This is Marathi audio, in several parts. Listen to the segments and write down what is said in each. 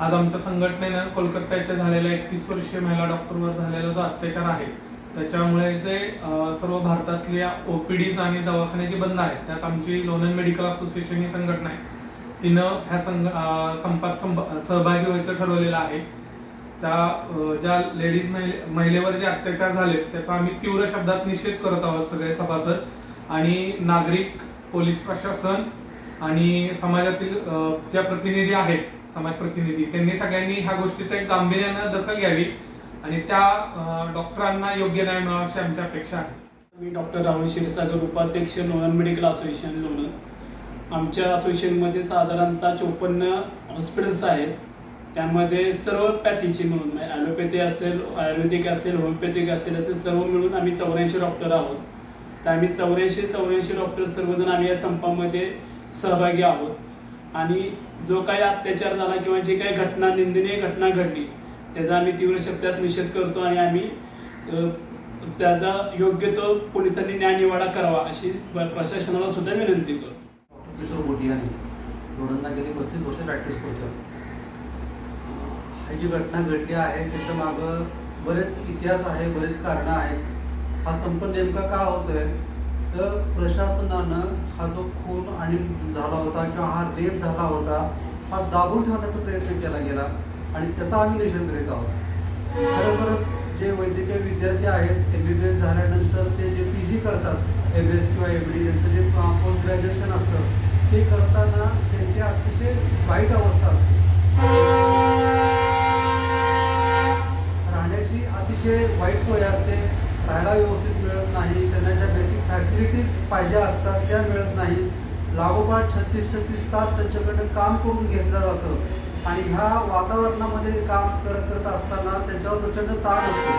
आज आमच्या संघटनेनं कोलकाता येथे झालेला एकतीस वर्षीय महिला डॉक्टरवर झालेला जो अत्याचार आहे त्याच्यामुळे जे सर्व भारतातल्या ओपीडीज आणि दवाखाने जे बंद आहेत त्यात आमची लोणंद मेडिकल असोसिएशन ही संघटना आहे. तिनं ह्या संघ संपात संभ- सहभागी व्हायचं ठरवलेलं आहे. त्या ज्या लेडीज महिले महिलेवर जे अत्याचार झाले त्याचा आम्ही तीव्र शब्दात निषेध करत आहोत सगळे सभासद आणि नागरिक पोलीस प्रशासन आणि समाजातील ज्या प्रतिनिधी आहेत समाज प्रतिनिधी त्यांनी सगळ्यांनी ह्या गोष्टीचं एक गांभीर्यानं दखल घ्यावी आणि त्या डॉक्टरांना योग्य न्याय मिळावा अशी आमची अपेक्षा आहे. मी डॉक्टर राहुल क्षीरसागर उपाध्यक्ष लोणंद मेडिकल असोसिएशन लोणंद. आमच्या असोसिएशनमध्ये साधारणतः चोपन्न हॉस्पिटल्स आहेत. त्यामध्ये सर्व पॅथीची मिळून म्हणजे ॲलोपॅथी असेल आयुर्वेदिक असेल होमिओपॅथिक असेल असेल सर्व मिळून आम्ही चौऱ्याऐंशी डॉक्टर आहोत. तर आम्ही चौऱ्याऐंशी चौऱ्याऐंशी डॉक्टर सर्वजण आम्ही या संपामध्ये सहभागी आहोत. आणि जो काही अत्याचार झाला किंवा जी काही घटना निंदनीय घटना घडली त्याचा आम्ही तीव्र शब्दात निषेध करतो आणि आम्ही त्याचा योग्य तो पोलिसांनी न्याय निवाडा करावा अशी प्रशासनाला सुद्धा विनंती करतो. किशोर बोटियाने लोणंदला गेली पस्तीस वर्ष प्रॅक्टिस करतो ही जी घटना घडली आहे त्याच्या मागं बरेच इतिहास आहे बरेच कारणं आहेत. हा संप नेमका का होतोय? तर प्रशासनानं हा जो खून आणि झाला होता किंवा हा रेप झाला होता हा दाबून ठेवण्याचा प्रयत्न केला गेला आणि त्याचा आम्ही निषेध करीत आहोत. खरोखरच जे वैद्यकीय विद्यार्थी आहेत एम बी बी एस झाल्यानंतर ते जे पी जी करतात एम एस किंवा एम डी त्यांचं जे पोस्ट ग्रॅज्युएशन असतं ते करताना त्यांची अतिशय वाईट अवस्था असते राहण्याची अतिशय वाईट सोय असते राहायला व्यवस्थित मिळत नाही त्यांना ज्या बेसिक फॅसिलिटीज पाहिजे असतात त्या मिळत नाही. लागोपाठ छत्तीस छत्तीस तास त्यांच्याकडनं काम करून घेतलं जातं. आणि ह्या वातावरणामध्ये काम करत करत असताना त्यांच्यावर प्रचंड ताण असतो.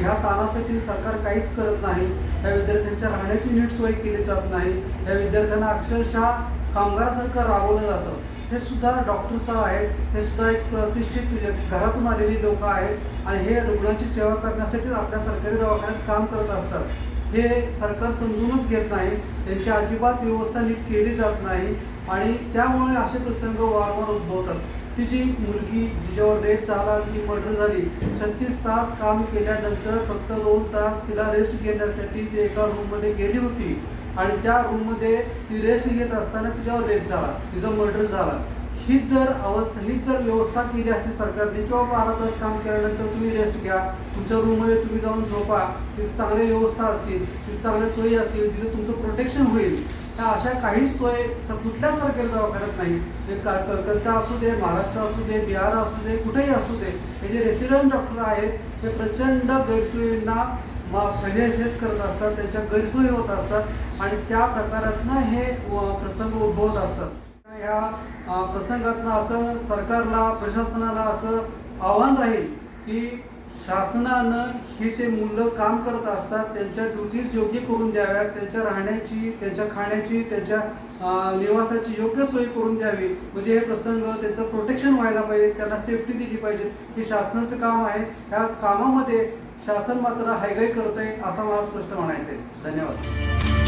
ह्या ताणासाठी सरकार काहीच करत नाही. या विद्यार्थ्यांच्या राहण्याची नीट सोय केली जात नाही. या विद्यार्थ्यांना अक्षरशः कामगारासारखं राबवलं जातं. हे सुद्धा डॉक्टर साहेब आहेत. हे सुद्धा एक प्रतिष्ठित घरातून आलेली लोक आहेत. आणि हे रुग्णांची सेवा करण्यासाठी आपल्या सरकारी दवाखान्यात काम करत असतात. हे सरकार समजूनच घेत नाही. त्यांची अजिबात व्यवस्था नीट केली जात नाही आणि त्यामुळे असे प्रसंग वारंवार उद्भवतात. तिची मुलगी जिच्यावर रेप झाला ती मर्डर झाली छत्तीस तास काम केल्यानंतर फक्त दोन तास तिला रेस्ट घेण्यासाठी ती एका रूममध्ये गेली होती. आणि त्या रूममध्ये ती रेस्ट घेत असताना तिच्यावर रेप झाला तिचा मर्डर झाला. हीच जर अवस्था हीच जर व्यवस्था केली असते सरकारने किंवा बारा तास काम केल्यानंतर तुम्ही रेस्ट घ्या. तुमच्या रूममध्ये तुम्ही जाऊन झोपा. तिथे चांगल्या व्यवस्था असतील तिथे चांगल्या सोयी असतील तिथे तुमचं प्रोटेक्शन होईल. त्या अशा काही सोय स- कुठल्या सरकारी दवाखान्यात नाही. ते का कलकत्ता असू दे महाराष्ट्र असू दे बिहार असू दे कुठेही असू दे. हे जे रेसिडेंट डॉक्टर आहेत ते प्रचंड गैरसोयींना फेस करत असतात त्यांच्या गैरसोयी होत असतात आणि त्या प्रकारातनं हे प्रसंग उद्भवत असतात. या प्रसंगातनं असं सरकारला प्रशासनाला असं आव्हान राहील की शासनानं हे जे मुलं काम करत असतात त्यांच्या ड्युटीज योग्य करून द्याव्यात त्यांच्या राहण्याची त्यांच्या खाण्याची त्यांच्या निवासाची योग्य सोय करून द्यावी. म्हणजे हे प्रसंग त्यांचं प्रोटेक्शन व्हायला पाहिजे त्यांना सेफ्टी दिली पाहिजे. हे शासनाचं काम आहे. ह्या कामामध्ये शासन मात्र हायगाई करत आहे असं मला स्पष्ट म्हणायचं आहे धन्यवाद.